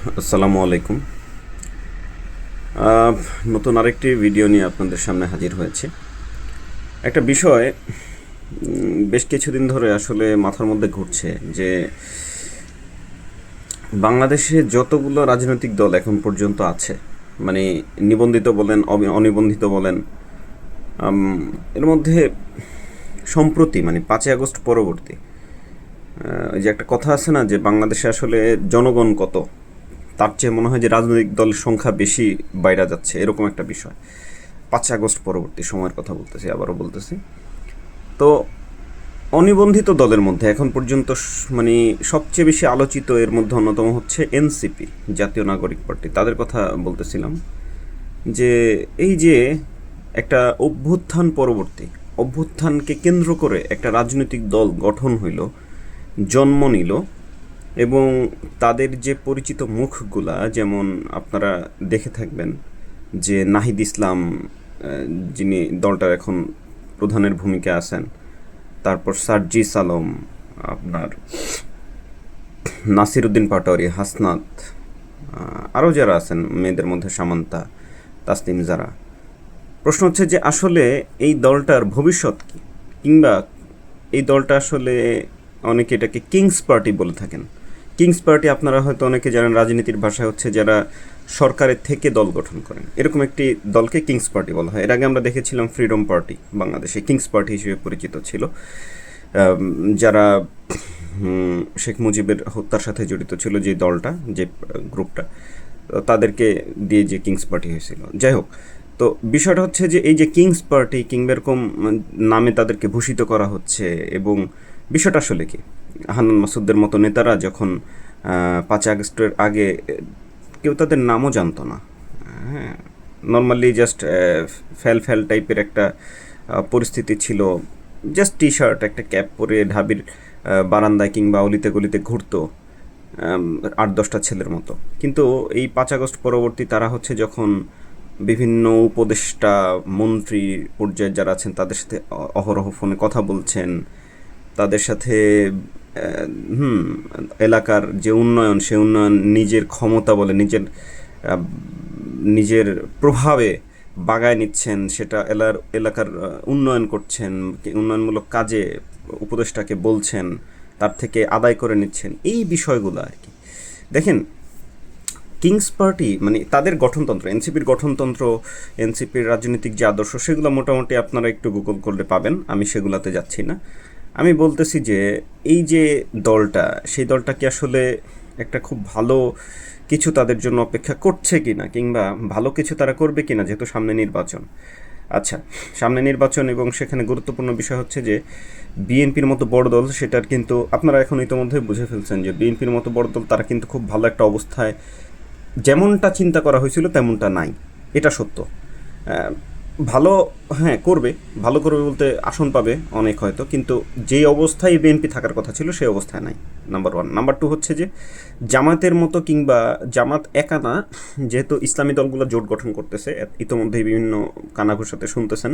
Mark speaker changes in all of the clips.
Speaker 1: আসসালামু আলাইকুম। নতুন আরেকটি ভিডিও নিয়ে আপনাদের সামনে হাজির হয়েছে। একটা বিষয় বেশ কিছুদিন ধরে আসলে মাথার মধ্যে ঘুরছে যে বাংলাদেশে যতগুলো রাজনৈতিক দল এখন পর্যন্ত আছে মানে নিবন্ধিত বলেন অনিবন্ধিত বলেন এর মধ্যে সম্প্রতি মানে পাঁচই আগস্ট পরবর্তী যে একটা কথা আছে না যে বাংলাদেশে আসলে জনগণ কত? তার চেয়ে মনে হয় যে রাজনৈতিক দলের সংখ্যা বেশি বাইরা যাচ্ছে, এরকম একটা বিষয়। পাঁচ আগস্ট পরবর্তী সময়ের কথা বলতেছি, আবারও বলতেছি। তো অনিবন্ধিত দলের মধ্যে এখন পর্যন্ত মানে সবচেয়ে বেশি আলোচিত এর মধ্যে অন্যতম হচ্ছে এনসিপি জাতীয় নাগরিক পার্টি। তাদের কথা বলতেছিলাম যে এই যে একটা অভ্যুত্থান পরবর্তী, অভ্যুত্থানকে কেন্দ্র করে একটা রাজনৈতিক দল গঠন হইল, জন্ম নিল এবং তাদের যে পরিচিত মুখগুলা, যেমন আপনারা দেখে থাকবেন যে নাহিদ ইসলাম যিনি দলটার এখন প্রধানের ভূমিকা আছেন, তারপর সার্জিস আলম, আপনার নাসিরুদ্দিন পাটোয়ারি, হাসনাত আরও যারা আছেন, মেয়েদের মধ্যে সামান্তা, তাসনিম যারা প্রশ্ন হচ্ছে যে আসলে এই দলটার ভবিষ্যৎ কিংবা এই দলটা আসলে অনেকে এটাকে কিংস পার্টি বলে থাকেন। কিংস পার্টি আপনারা হয়তো অনেকে জানেন রাজনীতির ভাষায় হচ্ছে যারা সরকারের থেকে দল গঠন করেন। এরকম একটি দলকে কিংস পার্টি বলা হয়। এর আগে আমরা দেখেছিলাম ফ্রিডম পার্টি বাংলাদেশে। কিংস পার্টি হিসেবে পরিচিত ছিল। যারা শেখ মুজিবের হত্যার সাথে জড়িত ছিল যে দলটা, যে গ্রুপটা, তাদেরকে দিয়ে যে কিংস পার্টি হয়েছিল। যাই হোক, তো বিষয়টা হচ্ছে যে এই যে কিংস পার্টি কিংবা এরকম নামে তাদেরকে ভূষিত করা হচ্ছে এবং বিষয়টা আসলে কি? হান্নান মাসুদদের মতো নেতারা যখন পাঁচ আগস্টের আগে, কেউ তাদের নামও জানতো না। হ্যাঁ নর্মালি জাস্ট ফ্যাল ফ্যাল টাইপের একটা পরিস্থিতি ছিল। জাস্ট টি শার্ট একটা ক্যাপ পরে ঢাবির বারান্দায় কিংবা অলিতে গলিতে ঘুরতো আট, দশটা ছেলের মতো। কিন্তু এই পাঁচ আগস্ট পরবর্তী তারা হচ্ছে যখন বিভিন্ন উপদেষ্টা, মন্ত্রী পর্যায়ে যারা আছেন, তাদের সাথে অহরহ ফোনে কথা বলছেন, তাদের সাথে হুম, এলাকার যে উন্নয়ন, সে উন্নয়ন নিজের ক্ষমতা বলে, নিজের নিজের প্রভাবে বাগায় নিচ্ছেন, সেটা এলার, এলাকার উন্নয়ন করছেন, উন্নয়নমূলক কাজে উপদেষ্টাকে বলছেন, তার থেকে আদায় করে নিচ্ছেন, এই বিষয়গুলো আর কি। দেখেন, কিংস পার্টি মানে তাদের গঠনতন্ত্র, এনসিপির গঠনতন্ত্র, এনসিপির রাজনৈতিক যে আদর্শ, সেগুলো মোটামুটি আপনারা একটু গুগল করলে পাবেন, আমি সেগুলাতে যাচ্ছি না। আমি বলতেছি যে, এই যে দলটা, সেই দলটা কি আসলে একটা খুব ভালো কিছু তাদের জন্য অপেক্ষা করছে কি না কিংবা ভালো কিছু তারা করবে কি না যেহেতু সামনে নির্বাচন? আচ্ছা সামনে নির্বাচন এবং সেখানে গুরুত্বপূর্ণ বিষয় হচ্ছে যে, বিএনপির মতো বড় দল সেটার কিন্তু, আপনারা এখন ইতিমধ্যে বুঝে ফেলছেন যে, বিএনপির মতো বড় দল তারা কিন্তু খুব ভালো একটা অবস্থায়, যেমনটা চিন্তা করা হয়েছিল তেমনটা নাই। এটা সত্য। ভালো হ্যাঁ করবে, ভালো করবে বলতে আসন পাবে অনেক হয়তো, কিন্তু যেই অবস্থায় বিএনপি থাকার কথা ছিল সেই অবস্থায় নাই নাম্বার ওয়ান নাম্বার টু হচ্ছে যে জামাতের মতো কিংবা জামাত একা না, যেহেতু ইসলামী দলগুলো জোট গঠন করতেছে ইতোমধ্যেই বিভিন্ন কানাঘুষাতে শুনতেছেন,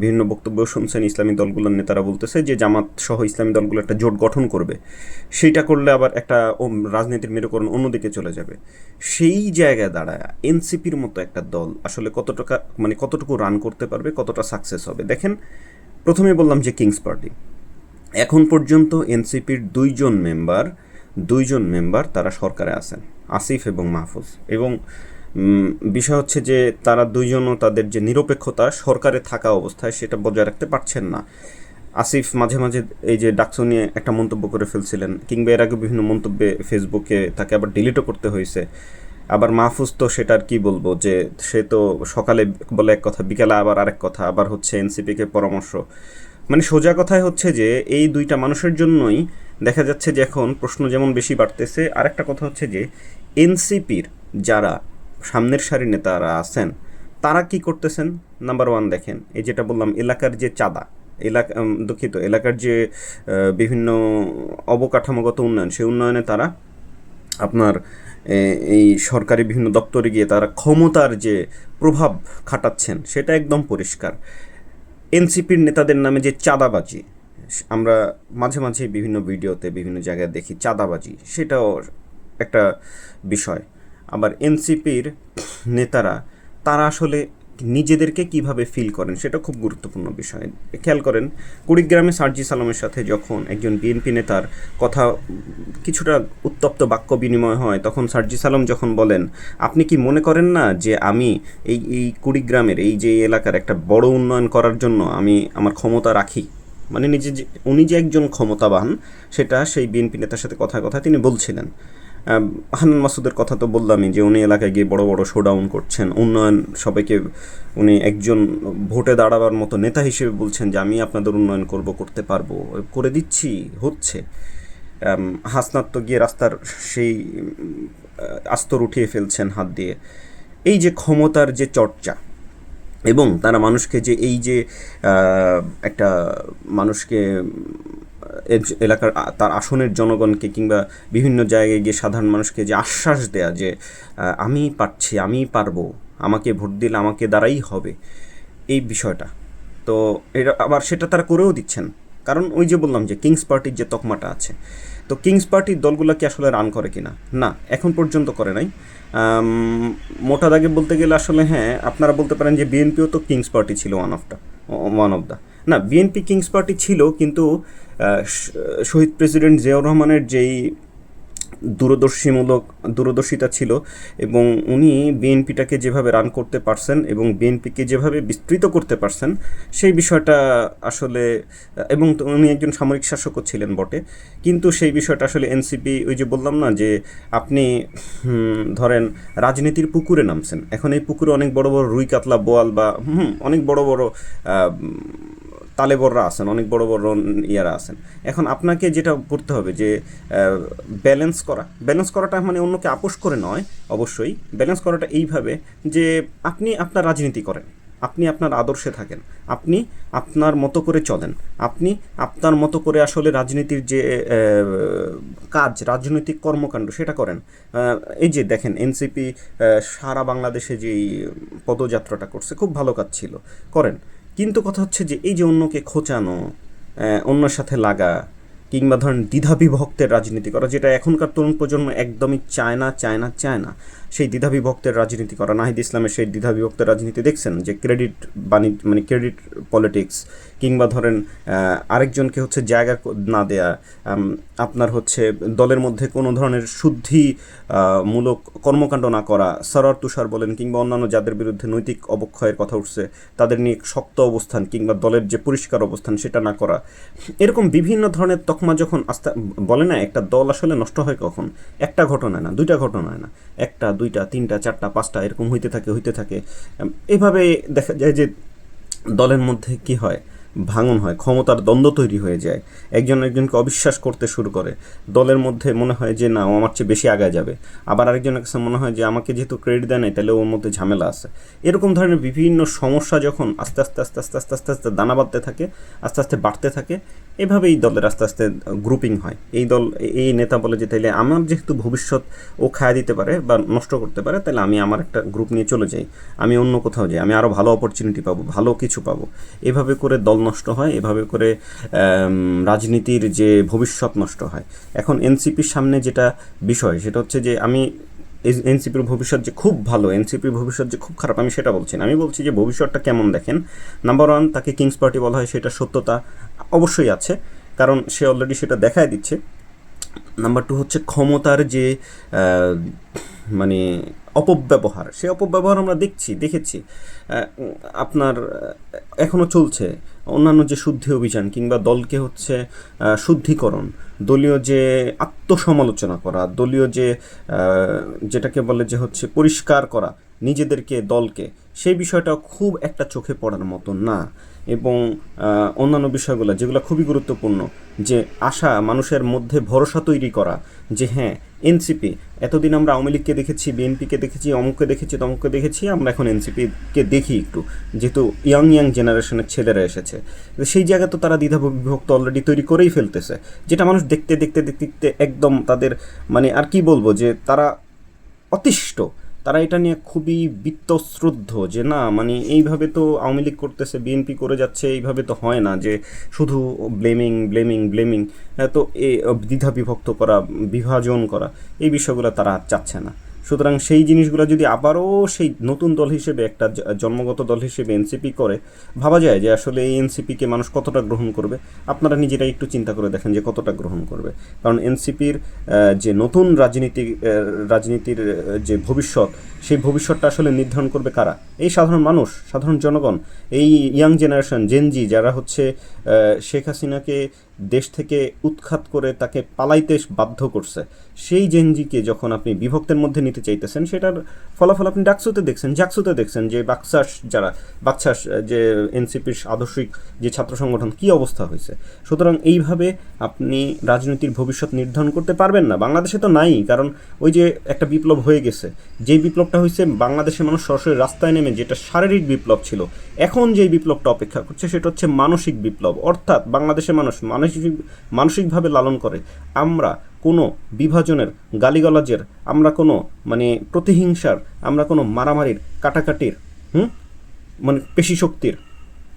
Speaker 1: বিভিন্ন বক্তব্য শুনছেন ইসলামী দলগুলোর নেতারা বলতেছে যে, জামাত সহ ইসলামী দলগুলো একটা জোট গঠন করবে, সেইটা করলে আবার একটা রাজনীতির মেরুকরণ অন্যদিকে চলে যাবে। সেই জায়গায় দাঁড়ায় এনসিপির মতো একটা দল আসলে কতটুকু মানে কতটুকু রান করতে পারবে কতটা সাকসেস হবে? দেখেন, প্রথমে বললাম যে কিংস পার্টি এখন পর্যন্ত এনসিপির দুইজন মেম্বার দুইজন মেম্বার তারা সরকারে আছেন, আসিফ এবং মাহফুজ। এবং বিষয় হচ্ছে যে তারা দুইজনও তাদের যে নিরপেক্ষতা, সরকারে থাকা অবস্থায় সেটা বজায় রাখতে পারছেন না। আসিফ মাঝে মাঝে এই যে ডাকসু নিয়ে একটা মন্তব্য করে ফেলছিলেন, কিংবা এর আগে বিভিন্ন মন্তব্যে ফেসবুকে তাকে আবার ডিলিটও করতে হয়েছে। আবার মাহফুজ তো সেটার কি বলব, যে সে তো সকালে বলে এক কথা, বিকালে আবার আরেক কথা, আবার হচ্ছে এনসিপিকে পরামর্শ। মানে সোজা কথায় হচ্ছে যে, এই দুইটা মানুষের জন্যই দেখা যাচ্ছে যে এখন প্রশ্ন যেমন বেশি বাড়তেছে, আরেকটা কথা হচ্ছে যে, এনসিপির যারা সামনের সারি নেতারা আছেন, তারা কি করতেছেন? নাম্বার ওয়ান দেখেন, এই যেটা বললাম, এলাকার যে চাঁদা, এলাকা দুঃখিত, এলাকার যে বিভিন্ন অবকাঠামোগত উন্নয়ন, সেই উন্নয়নে তারা আপনার এই সরকারি বিভিন্ন দপ্তরে গিয়ে তারা ক্ষমতার যে প্রভাব খাটাচ্ছেন, সেটা একদম পরিষ্কার। এনসিপির নেতাদের নামে যে চাঁদাবাজি, আমরা মাঝে মাঝে বিভিন্ন ভিডিওতে বিভিন্ন জায়গায় দেখি চাঁদাবাজি, সেটাও একটা বিষয়। আবার এনসিপির নেতারা, তারা আসলে নিজেদেরকে কীভাবে ফিল করেন, সেটা খুব গুরুত্বপূর্ণ বিষয়। খেয়াল করেন, কুড়িগ্রামে সার্জি সালামের সাথে যখন একজন বিএনপি নেতার কথা, কিছুটা উত্তপ্ত বাক্য বিনিময় হয়, তখন সার্জি সালাম যখন বলেন, আপনি কি মনে করেন না যে আমি এই এই কুড়িগ্রামের, এই যে এলাকার একটা বড় উন্নয়ন করার জন্য আমি আমার ক্ষমতা রাখি? মানে নিজে যে, উনি যে একজন ক্ষমতাবান, সেটা সেই বিএনপি নেতার সাথে কথা কথা তিনি বলছিলেন। হান্নান মাসুদের কথা তো বললামই যে উনি এলাকায় গিয়ে বড় বড় শোডাউন করছেন। উন্নয়ন সবাইকে উনি একজন ভোটে দাঁড়াবার মতো নেতা হিসেবে বলছেন যে, আমি আপনাদের উন্নয়ন করব, করতে পারব, করে দিচ্ছি, হচ্ছে। হাসনাত তো গিয়ে রাস্তার সেই আস্তর উঠিয়ে ফেলছেন হাত দিয়ে। এই যে ক্ষমতার যে চর্চা এবং তারা মানুষকে যে, এই যে একটা মানুষকে এলাকার তার আসনের জনগণকে কিংবা বিভিন্ন জায়গায় গিয়ে সাধারণ মানুষকে যে আশ্বাস দেয়া যে আমি পারছি, আমি পারব, আমাকে ভোট দিলে আমাকে দ্বারাই হবে, এই বিষয়টা। তো এটা আবার সেটা তারা করেও দিচ্ছেন। কারণ ওই যে বললাম যে কিংস পার্টির যে তকমাটা আছে, তো কিংস পার্টির দলগুলো কি আসলে রান করে কিনা? না, এখন পর্যন্ত করে নাই। মোটা দাগে বলতে গেলে আসলে হ্যাঁ আপনারা বলতে পারেন যে বিএনপিও তো কিংস পার্টি ছিল ওয়ান অফটা ওয়ান অফ দ্য না বিএনপি কিংস পার্টি ছিল, কিন্তু শহীদ প্রেসিডেন্ট জিয়াউর রহমানের যেই দূরদর্শীমূলক, দূরদর্শিতা ছিল এবং উনি বিএনপিটাকে যেভাবে রান করতে পারছেন এবং বিএনপিকে যেভাবে বিস্তৃত করতে পারছেন, সেই বিষয়টা আসলে, এবং উনি একজন সামরিক শাসকও ছিলেন বটে, কিন্তু সেই বিষয়টা আসলে এনসিপি, ওই যে বললাম না যে আপনি ধরেন রাজনীতির পুকুরে নামছেন, এখন এই পুকুরে অনেক বড় বড় রুই কাতলা বোয়াল বা অনেক বড় বড় তালেবররা আছেন, অনেক বড় বড় ইয়ারা আছেন। এখন আপনাকে যেটা করতে হবে যে ব্যালেন্স করা। ব্যালেন্স করাটা মানে অন্যকে আপোষ করে নয়, অবশ্যই। ব্যালেন্স করাটা এইভাবে যে, আপনি আপনার রাজনীতি করেন, আপনি আপনার আদর্শে থাকেন, আপনি আপনার মতো করে চলেন, আপনি আপনার মতো করে আসলে রাজনীতির যে কাজ, রাজনৈতিক কর্মকাণ্ড সেটা করেন। এই যে দেখেন এনসিপি সারা বাংলাদেশে যেই পদযাত্রাটা করছে, খুব ভালো কাজ ছিল। করেন। কিন্তু কথা হচ্ছে যে এই যে অন্যকে খোঁচানো অন্যের সাথে লাগা কিংবা ধরেন দ্বিধাবিভক্তের রাজনীতি করা, যেটা এখনকার তরুণ প্রজন্ম একদমই চায় না চায় না চায় না। সেই দ্বিধাবিভক্তের রাজনীতি করা, নাহিদ ইসলামের সেই দ্বিধাবিভক্তের রাজনীতি দেখছেন যে ক্রেডিট বাণিজ্য মানে ক্রেডিট পলিটিক্স কিংবা ধরেন আরেকজনকে হচ্ছে জায়গা না দেয়া আপনার হচ্ছে দলের মধ্যে কোনো ধরনের শুদ্ধি মূলক কর্মকাণ্ড না করা সরার তুষার বলেন কিংবা অন্যান্য যাদের বিরুদ্ধে নৈতিক অবক্ষয়ের কথা উঠছে, তাদের নিয়ে শক্ত অবস্থান কিংবা দলের যে পরিষ্কার অবস্থান সেটা না করা। এরকম বিভিন্ন ধরনের তকমা যখন আস্তে বলে না একটা দল আসলে নষ্ট হয় কখন একটা ঘটনায় না দুইটা ঘটনায় না একটা দুইটা তিনটা চারটা পাঁচটা এরকম হইতে থাকে হইতে থাকে এভাবে দেখা যায় যে দলের মধ্যে কি হয় ভাঙন হয় ক্ষমতার দ্বন্দ্ব তৈরি হয়ে যায় একজন একজনকে অবিশ্বাস করতে শুরু করে দলের মধ্যে মনে হয় যে না ও আমার চেয়ে বেশি আগায় যাবে আবার আরেকজনের কাছে মনে হয় যে আমাকে যেহেতু ক্রেডিট দেয় নাই তাহলে ওর মধ্যে ঝামেলা আছে এরকম ধরনের বিভিন্ন সমস্যা যখন আস্তে আস্তে আস্তে আস্তে আস্তে আস্তে আস্তে দানা বাঁধতে থাকে আস্তে আস্তে বাড়তে থাকে এভাবেই দলের আস্তে আস্তে গ্রুপিং হয়। এই দল, এই নেতা বলে যে তাইলে আমার যেহেতু ভবিষ্যৎ ও খায়া দিতে পারে বা নষ্ট করতে পারে তাহলে আমি আমার একটা গ্রুপ নিয়ে চলে যাই। আমি অন্য কোথাও যাই। আমি আরও ভালো অপরচুনিটি পাবো, ভালো কিছু পাবো। এভাবে করে দল নষ্ট হয়, এভাবে করে রাজনীতির যে ভবিষ্যৎ নষ্ট হয়। এখন এনসিপির সামনে যেটা বিষয়, সেটা হচ্ছে যে আমি এনসিপির ভবিষ্যৎ যে খুব ভালো, এনসিপির ভবিষ্যৎ যে খুব খারাপ, আমি সেটা বলছি না। আমি বলছি যে ভবিষ্যৎটা কেমন দেখেন? নাম্বার ওয়ান তাকে কিংস পার্টি বলা হয়, সেটা সত্যতা অবশ্যই আছে, কারণ সে অলরেডি সেটা দেখায় দিচ্ছে। নাম্বার টু হচ্ছে ক্ষমতার যে মানে অপব্যবহার, সে অপব্যবহার আমরা দেখছি, দেখেছি। আপনার এখনও চলছে। অন্যান্য যে শুদ্ধি অভিযান কিংবা দলকে হচ্ছে শুদ্ধিকরণ, দলীয় যে আত্মসমালোচনা করা, দলীয় যে যেটাকে বলে যে হচ্ছে পরিষ্কার করা নিজেদেরকে, দলকে, সেই বিষয়টা খুব একটা চোখে পড়ার মতো না। এবং অন্যান্য বিষয়গুলো যেগুলো খুবই গুরুত্বপূর্ণ, যে আশা মানুষের মধ্যে ভরসা তৈরি করা, যে হ্যাঁ এনসিপি এতদিন আমরা আওয়ামী লীগকে দেখেছি, বিএনপিকে দেখেছি, অমুককে দেখেছি, তমুককে দেখেছি, আমরা এখন এনসিপিকে দেখি একটু। যেহেতু ইয়াং ইয়াং জেনারেশনের ছেলেরা এসেছে। সেই জায়গা তো তারা দ্বিধা বিভক্ত অলরেডি তৈরি করেই ফেলতেছে। যেটা মানুষ দেখতে দেখতে দেখতে দেখতে একদম তাদের মানে আর কি বলব যে তারা অতিষ্ঠ। তারা এটা নিয়ে খুবই বিত্তশ্রুদ্ধ যে না মানে এইভাবে তো আওয়ামী লীগ করতেছে, বিএনপি করে যাচ্ছে, এইভাবে তো হয় না যে শুধু ব্লেমিং ব্লেমিং ব্লেমিং তো এ দ্বিধা বিভক্ত করা, বিভাজন করা, এই বিষয়গুলো তারা চাচ্ছে না। সুতরাং সেই জিনিসগুলো যদি আবারও সেই নতুন দল হিসেবে একটা জন্মগত দল হিসেবে এনসিপি করে, ভাবা যায় যে আসলে এই এনসিপিকে মানুষ কতটা গ্রহণ করবে। আপনারা নিজেরাই একটু চিন্তা করে দেখেন যে কতটা গ্রহণ করবে। কারণ এনসিপির যে নতুন রাজনীতি রাজনীতির যে ভবিষ্যৎ, সেই ভবিষ্যৎটা আসলে নির্ধারণ করবে কারা? এই সাধারণ মানুষ, সাধারণ জনগণ, এই ইয়াং জেনারেশন জেনজি যারা হচ্ছে শেখ হাসিনাকে দেশ থেকে উৎখাত করে তাকে পালাইতে বাধ্য করছে। সেই জেনজিকে যখন আপনি বিভক্তের মধ্যে নিতে চাইতেছেন, সেটার ফলাফল আপনি ডাকসুতে দেখছেন, জাকসুতে দেখছেন যে বাক্সাস যারা, বাক্সাস যে এনসিপির আদর্শিক যে ছাত্র সংগঠন, কি অবস্থা হয়েছে? সুতরাং এইভাবে আপনি রাজনীতির ভবিষ্যৎ নির্ধারণ করতে পারবেন না। বাংলাদেশে তো নাই, কারণ ওই যে একটা বিপ্লব হয়ে গেছে। যে বিপ্লবটা হয়েছে, বাংলাদেশের মানুষ সরাসরি রাস্তায় নেমে যেটা শারীরিক বিপ্লব ছিল, এখন যে বিপ্লবটা অপেক্ষা করছে, সেটা হচ্ছে মানসিক বিপ্লব। অর্থাৎ বাংলাদেশের মানুষ মানসিক মানসিকভাবে লালন করে। আমরা কোনো বিভাজনের, গালিগলাজের, আমরা কোনো মানে প্রতিহিংসার, আমরা কোনো মারামারির, কাটাকাটির, হুম? মানে পেশিশক্তির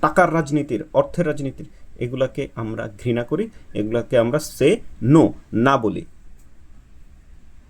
Speaker 1: টাকার রাজনীতির, অর্থের রাজনীতির, এগুলাকে আমরা ঘৃণা করি, এগুলাকে আমরা সে নো না বলি।